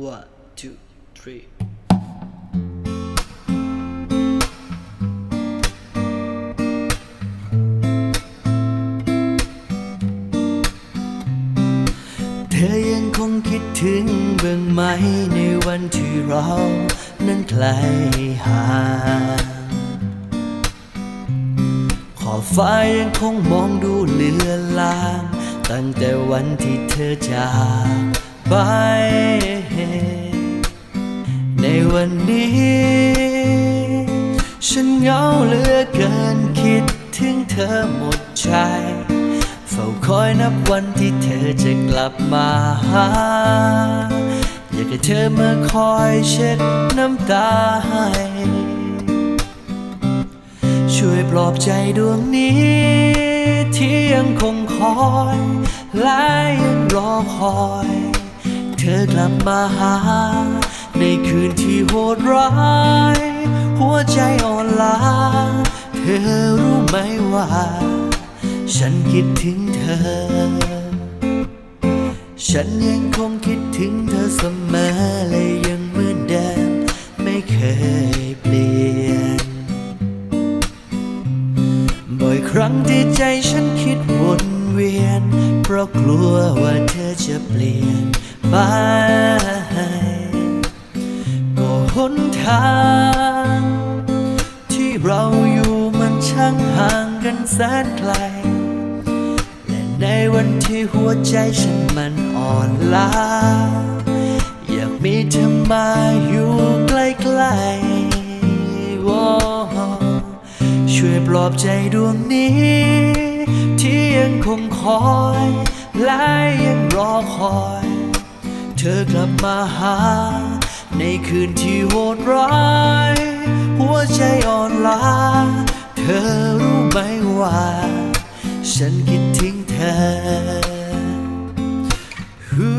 One, two, three. เธอยังคงคิดถึงเบื้องไหมในวันที่เรา นั้นไกลห่างขอบฟ้ายังคงมองดูเลือนลาง ตั้งแต่วันที่เธอจาก ไป ในวันนี้ ฉันเหงาเหลือเกินคิดถึงเธอหมดใจเฝ้าคอยนับวันที่เธอจะกลับมาหา อยากให้เธอมาคอยเช็ดน้ำตาให้ ช่วยปลอบใจดวงนี้ ที่ยังคงคอย และยังรอคอย ธอกลับมาหา ในคืนที่โหดร้าย หัวใจอ่อนล้า เธอรู้ไหมว่า ฉันคิดถึงเธอ ฉันยังคงคิดถึงเธอเสมอและยังเหมือนเดิมไม่เคยเปลี่ยน บ่อยครั้งที่ใจฉันคิดวนเวียน เพราะกลัวว่าเธอจะเปลี่ยน ไป ก็หนทาง ที่เราอยู่มันช่างห่างกันแสนไกล และในวันที่หัวใจฉันมันอ่อนล้า อยากมีเธอมาอยู่ใกล้ๆช่วยปลอบใจดวงนี้ ที่ยังคงคอย และยังรอคอย เธอกลับมาหา ในคืนที่โหดร้าย หัวใจอ่อนล้า เธอรู้ไหมว่า ฉันคิดถึงเธอฮู้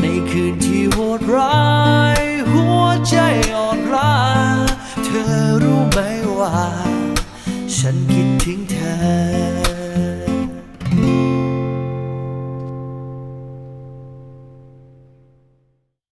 ในคืนที่โหดร้าย หัวใจอ่อนล้าเธอรู้ไหมว่า ฉันคิด